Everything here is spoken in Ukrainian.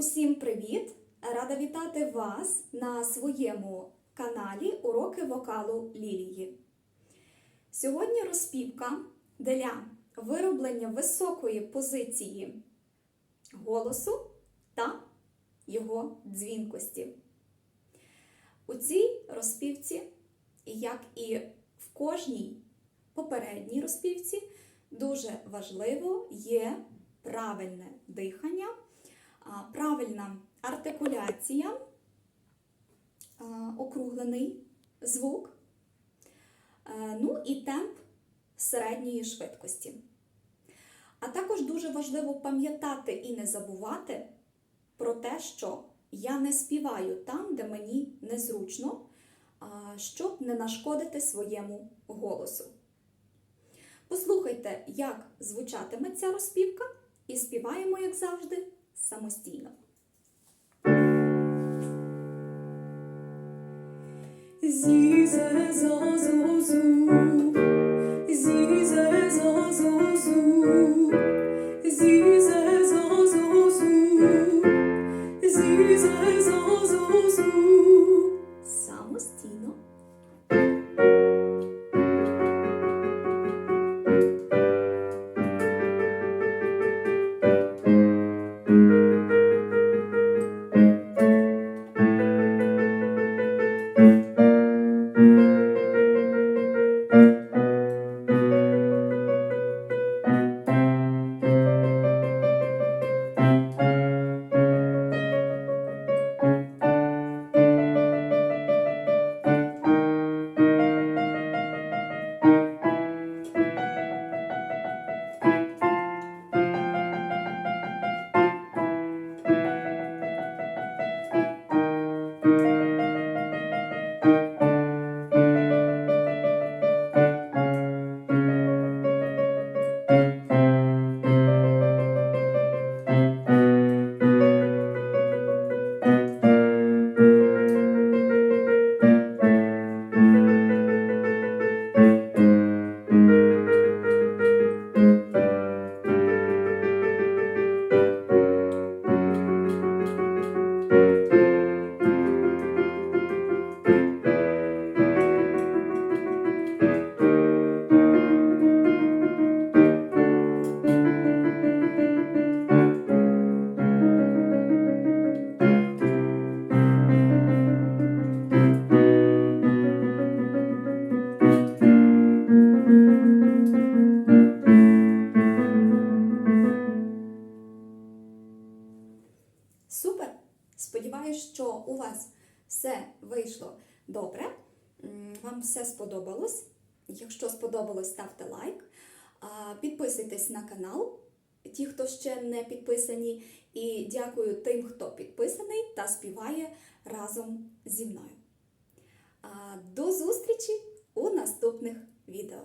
Усім привіт! Рада вітати вас на своєму каналі Уроки вокалу Лілії. Сьогодні розпівка для вироблення високої позиції голосу та його дзвінкості. У цій розпівці, як і в кожній попередній розпівці, дуже важливо є правильне дихання, правильна артикуляція, округлений звук, е, ну і темп середньої швидкості. А також дуже важливо пам'ятати і не забувати про те, що я не співаю там, де мені незручно, щоб не нашкодити своєму голосу. Послухайте, як звучатиме ця розпівка, і співаємо, як завжди, самостійно. Zazozu, zize Супер! Сподіваюсь, що у вас все вийшло добре. Вам все сподобалось. Якщо сподобалось, ставте лайк. Підписуйтесь на канал, ті, хто ще не підписані. І дякую тим, хто підписаний та співає разом зі мною. До зустрічі у наступних відео.